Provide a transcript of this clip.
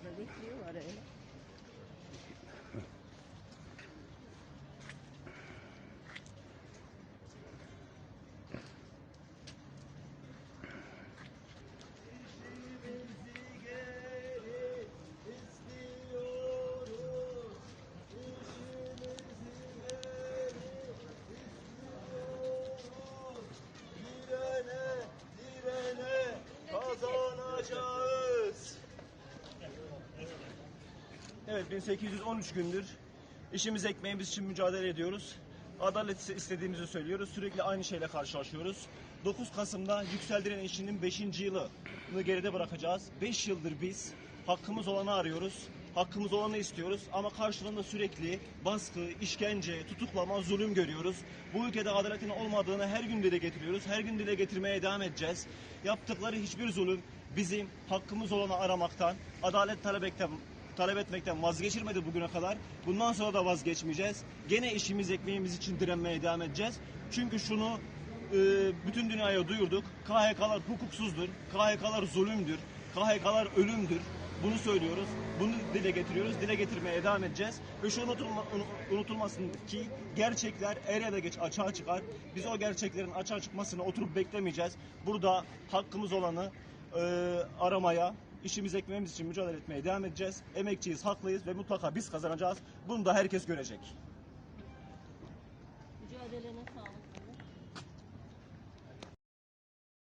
Really cute, you or whatever. Evet 1813 gündür işimiz ekmeğimiz için mücadele ediyoruz. Adalet istediğimizi söylüyoruz. Sürekli aynı şeyle karşılaşıyoruz. 9 Kasım'da Yükseldiren işinin 5. yılını geride bırakacağız. 5 yıldır biz hakkımız olanı arıyoruz. Hakkımız olanı istiyoruz ama karşılığında sürekli baskı, işkence, tutuklama, zulüm görüyoruz. Bu ülkede adaletin olmadığını her gün dile getiriyoruz. Her gün dile getirmeye devam edeceğiz. Yaptıkları hiçbir zulüm bizim hakkımız olanı aramaktan, adalet talep talep etmekten vazgeçirmedi bugüne kadar. Bundan sonra da vazgeçmeyeceğiz. Gene işimiz ekmeğimiz için direnmeye devam edeceğiz. Çünkü şunu e, bütün dünyaya duyurduk. KHK'lar hukuksuzdur. KHK'lar zulümdür. KHK'lar ölümdür. Bunu söylüyoruz. Bunu dile getiriyoruz. Dile getirmeye devam edeceğiz. Ve şu unutulma, unu- unutulmasın ki gerçekler er ya da geç açığa çıkar. Biz o gerçeklerin açığa çıkmasını oturup beklemeyeceğiz. Burada hakkımız olanı e, aramaya, İşimiz ekmeğimiz için mücadele etmeye devam edeceğiz. Emekçiyiz, haklıyız ve mutlaka biz kazanacağız. Bunu da herkes görecek. Mücadelene sağlık.